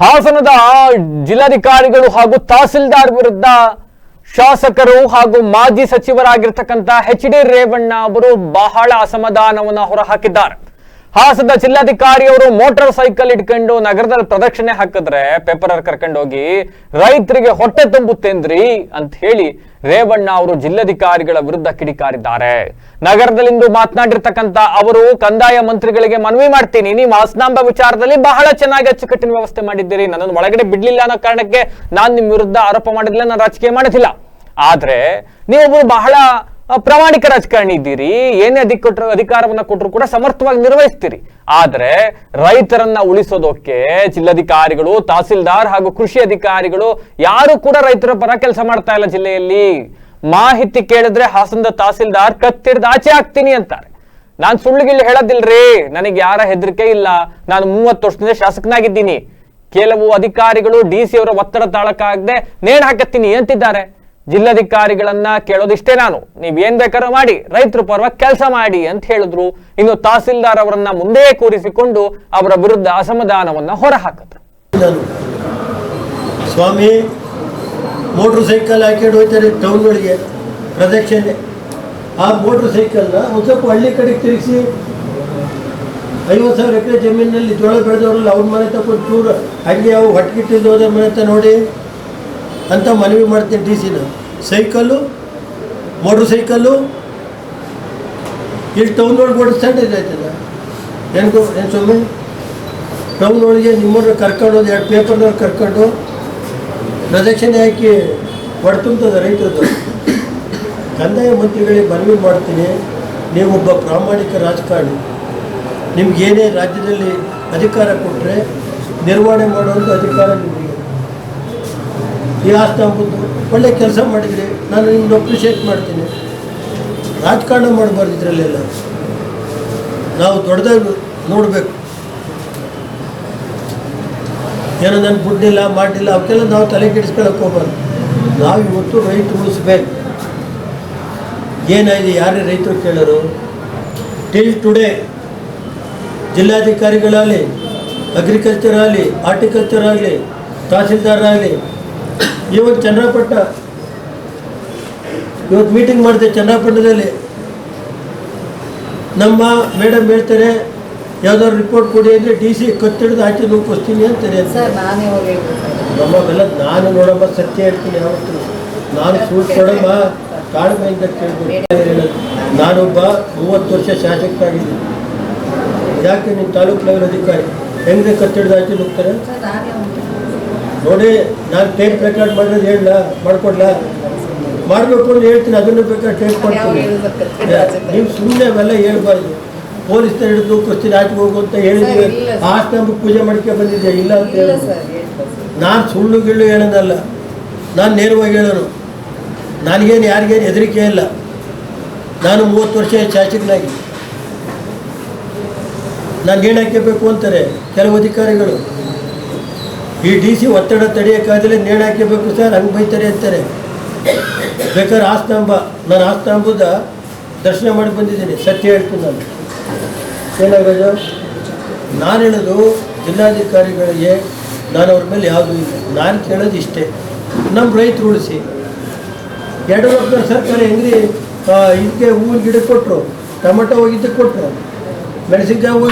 ಹಾಸನದ ಜಿಲ್ಲಾಧಿಕಾರಿಗಳು ಹಾಗೂ ತಹಸೀಲ್ದಾರ್ ವಿರುದ್ಧ ಶಾಸಕರು ಹಾಗೂ ಮಾಜಿ ಸಚಿವರಾಗಿರ್ತಕ್ಕಂಥ ಎಚ್ ಡಿ ರೇವಣ್ಣ ಅವರು ಬಹಳ ಅಸಮಾಧಾನವನ್ನು ಹೊರಹಾಕಿದ್ದಾರೆ. ಹಾಸನದ ಜಿಲ್ಲಾಧಿಕಾರಿಯವರು ಮೋಟಾರ್ ಸೈಕಲ್ ಇಟ್ಕೊಂಡು ನಗರದಲ್ಲಿ ಪ್ರದಕ್ಷಿಣೆ ಹಾಕಿದ್ರೆ ಪೇಪರ್ ಕರ್ಕೊಂಡು ಹೋಗಿ ರೈತರಿಗೆ ಹೊಟ್ಟೆ ತುಂಬುತ್ತೇಂದ್ರಿ ಅಂತ ಹೇಳಿ ರೇವಣ್ಣ ಅವರು ಜಿಲ್ಲಾಧಿಕಾರಿಗಳ ವಿರುದ್ಧ ಕಿಡಿಕಾರಿದ್ದಾರೆ. ನಗರದಲ್ಲಿಂದು ಮಾತನಾಡಿರ್ತಕ್ಕಂತ ಅವರು, ಕಂದಾಯ ಮಂತ್ರಿಗಳಿಗೆ ಮನವಿ ಮಾಡ್ತೀನಿ. ನೀವು ಹಾಸನಾಂಬ ವಿಚಾರದಲ್ಲಿ ಬಹಳ ಚೆನ್ನಾಗಿ ಅಚ್ಚುಕಟ್ಟಿನ ವ್ಯವಸ್ಥೆ ಮಾಡಿದ್ದೀರಿ. ನನ್ನನ್ನು ಒಳಗಡೆ ಬಿಡ್ಲಿಲ್ಲ ಅನ್ನೋ ಕಾರಣಕ್ಕೆ ನಾನು ನಿಮ್ಮ ವಿರುದ್ಧ ಆರೋಪ ಮಾಡಿದಿಲ್ಲ ನಾನು ರಾಜಕೀಯ ಮಾಡೋದಿಲ್ಲ ಆದ್ರೆ ನೀವೊಬ್ಬರು ಬಹಳ ಪ್ರಾಮಾಣಿಕ ರಾಜಕಾರಣಿ ಇದ್ದೀರಿ, ಏನೇ ಅಧಿಕ ಅಧಿಕಾರವನ್ನ ಕೊಟ್ಟರು ಕೂಡ ಸಮರ್ಥವಾಗಿ ನಿರ್ವಹಿಸ್ತೀರಿ. ಆದ್ರೆ ರೈತರನ್ನ ಉಳಿಸೋದಕ್ಕೆ ಜಿಲ್ಲಾಧಿಕಾರಿಗಳು, ತಹಸೀಲ್ದಾರ್ ಹಾಗೂ ಕೃಷಿ ಅಧಿಕಾರಿಗಳು ಯಾರು ಕೂಡ ರೈತರ ಪರ ಕೆಲಸ ಮಾಡ್ತಾ ಇಲ್ಲ ಜಿಲ್ಲೆಯಲ್ಲಿ. ಮಾಹಿತಿ ಕೇಳಿದ್ರೆ ಹಾಸನದ ತಹಸೀಲ್ದಾರ್ ಕತ್ತಿಡ್ದು ಆಚೆ ಹಾಕ್ತೀನಿ ಅಂತಾರೆ. ನಾನ್ ಸುಳ್ಳುಗಿಲ್ಲಿ ಹೇಳೋದಿಲ್ರಿ, ನನಗೆ ಯಾರ ಹೆದರಿಕೆ ಇಲ್ಲ. ನಾನು ಮೂವತ್ತು ವರ್ಷದಿಂದ ಶಾಸಕನಾಗಿದ್ದೀನಿ. ಕೆಲವು ಅಧಿಕಾರಿಗಳು ಡಿ ಸಿ ಅವರ ಒತ್ತಡ ತಾಳಕ್ಕಾಗದೆ ನೇಣು ಹಾಕತ್ತೀನಿ ಅಂತಿದ್ದಾರೆ. ಜಿಲ್ಲಾಧಿಕಾರಿಗಳನ್ನ ಕೇಳೋದಿಷ್ಟೇ ನಾನು. ನೀವ್ ಏನ್ ಬೇಕಾದ್ರೂ ಮಾಡಿ, ರೈತರ ಪರವಾಗಿ ಕೆಲಸ ಮಾಡಿ ಅಂತ ಹೇಳಿದ್ರು. ಇನ್ನು ತಹಸೀಲ್ದಾರ್ ಅವರನ್ನ ಮುಂದೆ ಕೂರಿಸಿಕೊಂಡು ಅವರ ವಿರುದ್ಧ ಅಸಮಾಧಾನವನ್ನ ಹೊರಹಾಕಿದ್ರು. ಸ್ವಾಮಿ, ಮೋಟ್ರ್ ಸೈಕಲ್ ಹಾಕೊಂಡು ಹೋಗ್ತಾರೆ ಟೌನ್ಗಳಿಗೆ ಪ್ರದಕ್ಷಿಣೆ. ಆ ಮೋಟ್ರ್ ಸೈಕಲ್ ಒಂದು ಸ್ವಲ್ಪ ಹಳ್ಳಿ ಕಡೆ ತಿರುಗಿಸಿ ಐವತ್ತು ಸಾವಿರ ಎಕರೆ ಜಮೀನಿನಲ್ಲಿ ಜೋಳ ಬೆಳೆದವರಲ್ಲ ಅವ್ರ ಮನೆ ತಗೊಂಡು ಚೂರು, ಹಂಗೆ ಅವು ಹೊಟ್ಟೆಗಿಟ್ಟಿದ್ದು ಹೋದ ಮನೆ ನೋಡಿ ಅಂತ ಮನವಿ ಮಾಡ್ತೀನಿ ಡಿ ಸಿನ ಸೈಕಲ್ಲು, ಮೋಟ್ರ್ ಸೈಕಲ್ಲು, ಇಲ್ಲಿ ಟೌನ್ ಒಳಗೆ ಓಡಿಸ್ತಾಂಡಿದೆ ಇದಾಯ್ತದ ಏನು ಏನು ಸ್ವಾಮಿ? ಟೌನ್ ಒಳಗೆ ನಿಮ್ಮನ್ನ ಕರ್ಕೊಂಡು ಒಂದು ಎರಡು ಪೇಪರ್ನವ್ರು ಕರ್ಕೊಂಡು ಪ್ರದಕ್ಷಿಣೆ ಹಾಕಿ ಹೊಡ್ತುಂತದ ರೈತರದ್ದು ಕಂದಾಯ ಮಂತ್ರಿಗಳಿಗೆ ಮನವಿ ಮಾಡ್ತೀನಿ. ಒಬ್ಬ ಪ್ರಾಮಾಣಿಕ ರಾಜಕಾರಣಿ. ನಿಮ್ಗೇನೇ ರಾಜ್ಯದಲ್ಲಿ ಅಧಿಕಾರ ಕೊಟ್ಟರೆ ನಿರ್ವಹಣೆ ಮಾಡುವಂಥ ಅಧಿಕಾರ ನಿಮಗೆ ಈ ಆಸ್ತಿ ಅಂಬುದು ಒಳ್ಳೆ ಕೆಲಸ ಮಾಡಿದರೆ ನಾನು ನಿಮ್ಗೆ ಅಪ್ರಿಷಿಯೇಟ್ ಮಾಡ್ತೀನಿ. ರಾಜಕಾರಣ ಮಾಡಬಾರ್ದು ಇದರಲ್ಲೆಲ್ಲ. ನಾವು ದೊಡ್ಡದಾಗಿ ನೋಡಬೇಕು. ಏನೋ ನಾನು ಬಿಡ್ಲಿಲ್ಲ ಮಾಡಿಲ್ಲ, ಅವಕ್ಕೆಲ್ಲ ನಾವು ತಲೆ ಕೆಡಿಸ್ಕೊಳಕ್ಕೆ ಹೋಗ್ಬಾರ್ದು. ನಾವು ಇವತ್ತು ರೈತರು ಉಳಿಸ್ಬೇಕು. ಏನಾಗಿದೆ ಯಾರೇ ರೈತರು ಕೇಳೋರು? ಟಿಲ್ ಟುಡೇ ಜಿಲ್ಲಾಧಿಕಾರಿಗಳಾಗಲಿ ಅಗ್ರಿಕಲ್ಚರ್ ಆಗಲಿ ಹಾರ್ಟಿಕಲ್ಚರ್ ಆಗಲಿ, ತಹಸೀಲ್ದಾರ್ ಆಗಲಿ ಇವತ್ತು ಚಂದ್ರಪಟ್ಟ ಇವತ್ತು ಮೀಟಿಂಗ್ ಮಾಡಿದೆ ಚಂದ್ರಪಟ್ಟದಲ್ಲಿ. ನಮ್ಮ ಮೇಡಮ್ ಹೇಳ್ತಾರೆ ಯಾವ್ದಾದ್ರು ರಿಪೋರ್ಟ್ ಕೊಡಿ ಅಂದ್ರೆ ಡಿ ಸಿ ಕತ್ತಿಡ್ದು ಆಚೆ ನುಗ್ಗಿಸ್ತೀನಿ ಅಂತಾರೆ. ನಮ್ಮ ಬೆಲ್ಲ ನಾನು ನೋಡಮ್ಮ ಸತ್ಯ ಹೇಳ್ತೀನಿ ಯಾವತ್ತು. ನಾನು ಸೂಟ್ ಕೊಡಮ್ಮ ತಾಳ್ಮೆಯಿಂದ ಕೇಳ್ಬೇಕು. ನಾನೊಬ್ಬ ಮೂವತ್ತು ವರ್ಷ ಶಾಸಕರಾಗಿದ್ದೀನಿ ಯಾಕೆ ನಿಮ್ಮ ತಾಲೂಕು ಲೆವೆಲ್ ಅಧಿಕಾರಿ ಹೆಂಗೆ ಕತ್ತಿಡ್ದು ಆಚೆ ನುಗ್ತಾರೆ ನೋಡಿ ನಾನು ಟೇಪ್ ರೆಕಾರ್ಡ್ ಮಾಡೋದು ಹೇಳ ಮಾಡ್ಕೊಡ್ಲ? ಮಾಡಬೇಕು ಅಂತ ಹೇಳ್ತೀನಿ ಅದನ್ನು ಬೇಕಾದ್ರೆ ಟೇಪ್ ಆಚೆ ನೀವು ಸುಮ್ಮನೆ ಅವೆಲ್ಲ ಹೇಳ್ಬಾರ್ದು. ಪೊಲೀಸ್ ಹಿಡಿದು ಕ್ವಶ್ಚನ್ ಆಚೆ ಹೋಗು ಅಂತ ಹೇಳಿದ್ವಿ ಸರ್, ಇಲ್ಲ ಆಸ್ತಿ ನಂಬಿ ಪೂಜೆ ಮಾಡ್ಕೆ ಬಂದಿದ್ದೆ ಇಲ್ಲ ಅಂತ ಸರ್ ನಾನು ಸುಳ್ಳು ಗಿಳ್ಳು ಹೇಳೋದಲ್ಲ. ನಾನು ನೇರವಾಗಿ ಹೇಳೋನು ನನಗೇನು ಯಾರಿಗೇನು ಹೆದರಿಕೆ ಇಲ್ಲ. ನಾನು ಮೂವತ್ತು ವರ್ಷ ಶಾಸಕನಾಗಿ. ನಾನು ಏನು ಹಾಕಬೇಕು ಅಂತಾರೆ ಕೆಲವು ಅಧಿಕಾರಿಗಳು. ಈ ಡಿ ಸಿ ಒತ್ತಡ ತಡೆಯೋಕ್ಕಾಗಲೇ ನೇಣು ಹಾಕಬೇಕು ಸರ್, ಹಂಗೆ ಬೈತಾರೆ ಅಂತಾರೆ. ಬೇಕಾದ್ರೆ ಆಸ್ತಂಭ, ನಾನು ಆಸ್ತಾಂಬದ ದರ್ಶನ ಮಾಡಿ ಬಂದಿದ್ದೀನಿ, ಸತ್ಯ ಹೇಳ್ತೀನಿ ನಾನು. ಏನಾಗೋದು? ನಾನು ಹೇಳೋದು ಜಿಲ್ಲಾಧಿಕಾರಿಗಳಿಗೆ ನಾನು ಅವ್ರ ಮೇಲೆ ಯಾವುದು ಇಲ್ಲ. ನಾನು ಕೇಳೋದು ಇಷ್ಟೇ. ನಮ್ಮ ರೈತರು ಉಳಿಸಿ. ಯಡಿಯೂರಪ್ಪನ ಸರ್ಕಾರ ಹೆಂಗ್ರಿ? ಇದಕ್ಕೆ ಹೂವಿನ ಗಿಡ ಕೊಟ್ಟರು ಟೊಮೆಟೊ ಹೋಗಿದ್ದಕ್ಕೆ ಕೊಟ್ಟರು ಮೆಣಸಿನ್ಕಾಯಿ ಹೋಗಿ